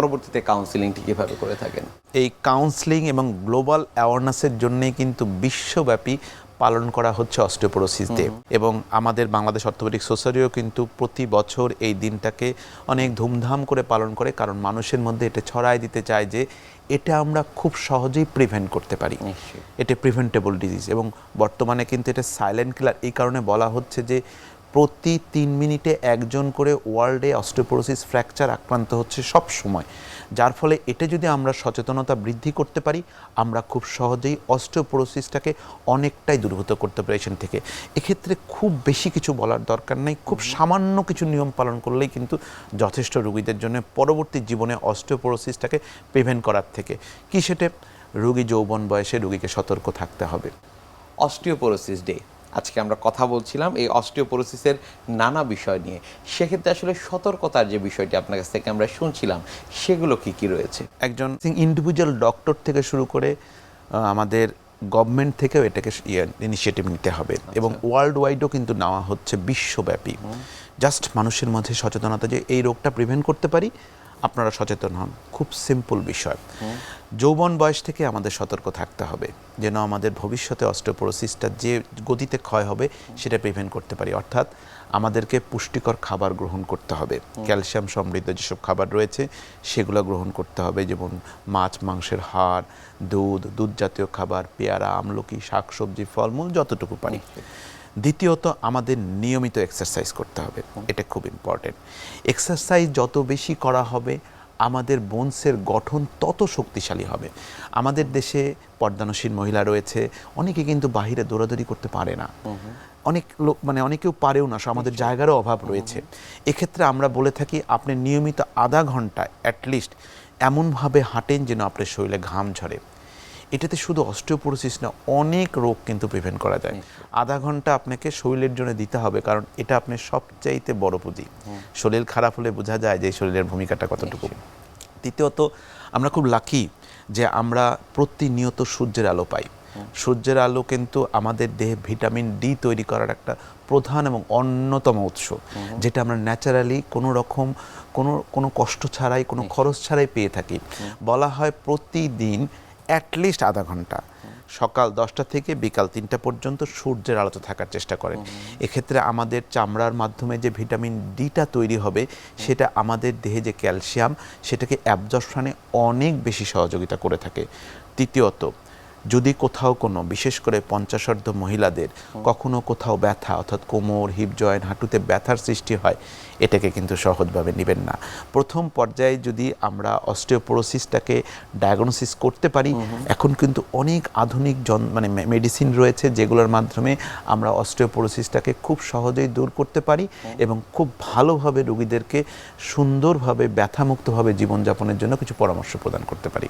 পরবর্তীতে কাউন্সিলিংটি কীভাবে করে থাকেন? এই কাউন্সিলিং এবং গ্লোবাল অ্যাওয়ারনেসের জন্যই কিন্তু বিশ্বব্যাপী পালন করা হচ্ছে অস্টিওপোরোসিস ডে এবং আমাদের বাংলাদেশ অর্থোপেডিক সোসাইটিও কিন্তু প্রতি বছর এই দিনটাকে অনেক ধুমধাম করে পালন করে কারণ মানুষের মধ্যে এটা ছড়ায় দিতে চায় যে এটা আমরা খুব সহজেই প্রিভেন্ট করতে পারি। এটা প্রিভেন্টেবল ডিজিজ এবং বর্তমানে কিন্তু এটা সাইলেন্ট কিলার এই কারণে বলা হচ্ছে যে প্রতি তিন মিনিটে একজন করে ওয়ার্ল্ডে অস্টিওপোরোসিস ফ্র্যাকচার আক্রান্ত হচ্ছে সব সময়। যার ফলে এটা যদি আমরা সচেতনতা বৃদ্ধি করতে পারি আমরা খুব সহজেই অস্টিওপোরোসিসটাকে অনেকটাই দূরভূত করতে পারি এখান থেকে। এক্ষেত্রে খুব বেশি কিছু বলার দরকার নেই খুব সামান্য কিছু নিয়ম পালন করলেই কিন্তু যথেষ্ট রোগীদের জন্য পরবর্তী জীবনে অস্টোপোরোসিসটাকে প্রিভেন্ট করার থেকে। কি সেটা? রোগী যৌবন বয়সে রোগীকে সতর্ক থাকতে হবে। Osteoporosis day. আজকে আমরা কথা বলছিলাম এই অস্টিওপোরোসিসের নানা বিষয় নিয়ে। সেক্ষেত্রে আসলে সতর্কতার যে বিষয়টি আপনার কাছ থেকে আমরা শুনছিলাম সেগুলো কি কি রয়েছে? একজন ইন্ডিভিজুয়াল ডক্টর থেকে শুরু করে আমাদের গভর্নমেন্ট থেকেও এটাকে ইনিশিয়েটিভ নিতে হবে। এবং ওয়ার্ল্ড ওয়াইডও কিন্তু নেওয়া হচ্ছে বিশ্বব্যাপী। জাস্ট মানুষের মধ্যে সচেতনতা যে এই রোগটা প্রিভেন্ট করতে পারি আপনারা সচেতন হন। খুব সিম্পল বিষয়। যৌবন বয়স থেকে আমাদের সতর্ক থাকতে হবে। যেন আমাদের ভবিষ্যতে অস্টিওপোরোসিসটা যে গতিতে ক্ষয় হবে, সেটা প্রিভেন্ট করতে পারি। অর্থাৎ আমাদেরকে পুষ্টিকর খাবার গ্রহণ করতে হবে। ক্যালসিয়াম সমৃদ্ধ যেসব খাবার রয়েছে, সেগুলো গ্রহণ করতে হবে। যেমন মাছ, মাংসের হাড়, দুধ দুধ জাতীয় খাবার, পেয়ারা, আমলকি, শাকসবজি, ফলমূল যতটুকু পারি। দ্বিতীয়ত আমাদের নিয়মিত এক্সারসাইজ করতে হবে। এটা খুব ইম্পর্টেন্ট এক্সারসাইজ যত বেশি করা হবে আমাদের বোনসের গঠন তত শক্তিশালী হবে। আমাদের দেশে পর্দানশীল মহিলা রয়েছে অনেকে কিন্তু বাহিরে দৌড়াদৌড়ি করতে পারে না। অনেক লোক মানে অনেকেও পারেও না আমাদের জায়গারও অভাব রয়েছে। এক্ষেত্রে আমরা বলে থাকি আপনি নিয়মিত আধা ঘণ্টা অ্যাটলিস্ট এমনভাবে হাঁটেন যেন আপনার শরীরে ঘাম ঝরে। এটাতে শুধু অস্টিওপোরোসিস না অনেক রোগ কিন্তু প্রিভেন্ট করা যায়। আধা ঘণ্টা আপনাকে শরীরের জন্য দিতে হবে কারণ এটা আপনার সবচাইতে বড় পুঁজি। শরীর খারাপ হলে বোঝা যায় যে শরীরের ভূমিকাটা কতটুকু। দ্বিতীয়ত আমরা খুব লাকি যে আমরা প্রতিনিয়ত সূর্যের আলো পাই। সূর্যের আলো কিন্তু আমাদের দেহে ভিটামিন ডি তৈরি করার একটা প্রধান এবং অন্যতম উৎস যেটা আমরা ন্যাচারালি কোনো রকম কোনো কোনো কষ্ট ছাড়াই কোনো খরচ ছাড়াই পেয়ে থাকি। বলা হয় প্রতিদিন অ্যাটলিস্ট আধা ঘণ্টা। সকাল দশটা থেকে বিকাল তিনটা পর্যন্ত সূর্যের আলোতে থাকার চেষ্টা করেন। এক্ষেত্রে আমাদের চামড়ার মাধ্যমে যে ভিটামিন ডিটা তৈরি হবে সেটা আমাদের দেহে যে ক্যালসিয়াম সেটাকে অ্যাবজর্পশনে অনেক বেশি সহযোগিতা করে থাকে। তৃতীয়ত যদি কোথাও কোনো বিশেষ করে পঞ্চাশার্ধ মহিলাদের কখনো কোথাও ব্যথা অর্থাৎ কোমর হিপ জয়েন্ট হাঁটুতে ব্যথার সৃষ্টি হয় এটাকে কিন্তু সহজভাবে নেবেন না। প্রথম পর্যায়ে যদি আমরা অস্টিওপোরোসিসটাকে ডায়াগনোসিস করতে পারি এখন কিন্তু অনেক আধুনিক জন মানে মেডিসিন রয়েছে যেগুলোর মাধ্যমে আমরা অস্টিওপোরোসিসটাকে খুব সহজেই দূর করতে পারি এবং খুব ভালোভাবে রোগীদেরকে সুন্দরভাবে ব্যথামুক্তভাবে জীবনযাপনের জন্য কিছু পরামর্শ প্রদান করতে পারি।